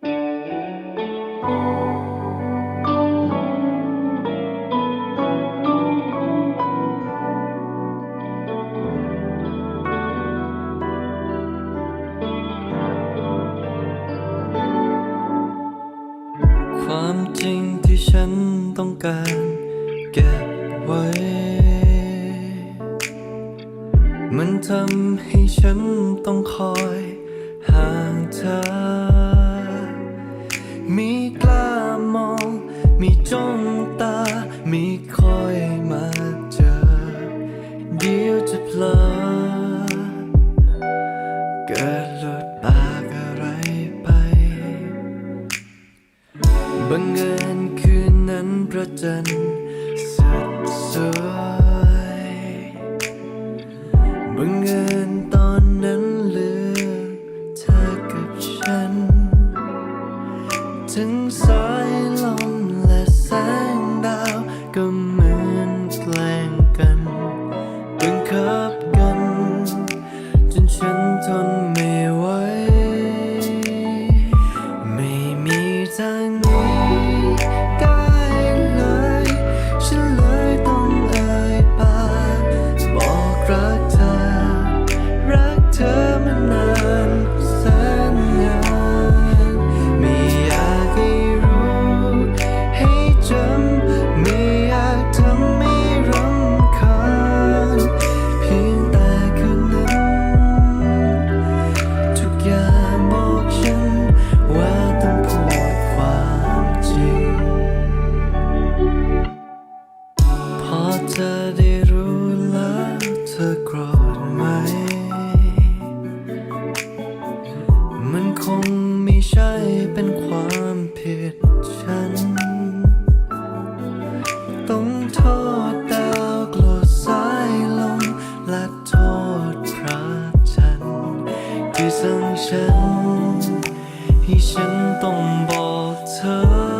ความจริงที่ฉันต้องการเก็บไว้ มันทำให้ฉันต้องคอยห่างเธอ มีคอยมาเจอ เดี๋ยวจะเพลอเกิดหลุดปากอะไรไป บังเอิญคืนนั้นพระจันทร์สุดสวยบังเอิญตอนนั้นเหลือเธอกับฉัน ถึงสายลม บังคับกัน จนฉันทนไม่ไหว ไม่มีทาง ธอได้รู้แล้วเธอโกรธไหม มันคงไม่ใช่เป็นความผิดฉัน ต้องโทษดาวกลัวสายลมและโทษพระจันทร์ที่สั่งฉัน ให้ฉันต้องบอกเธอ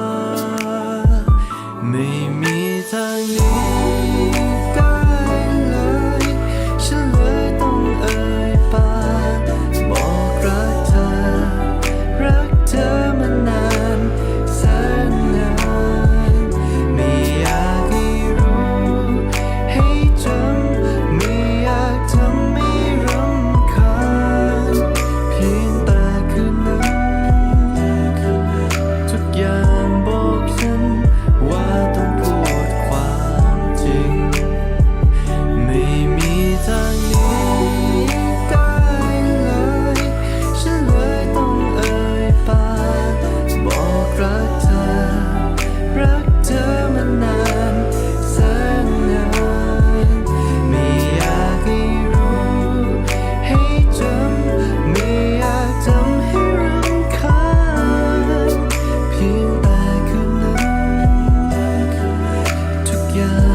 Yeah.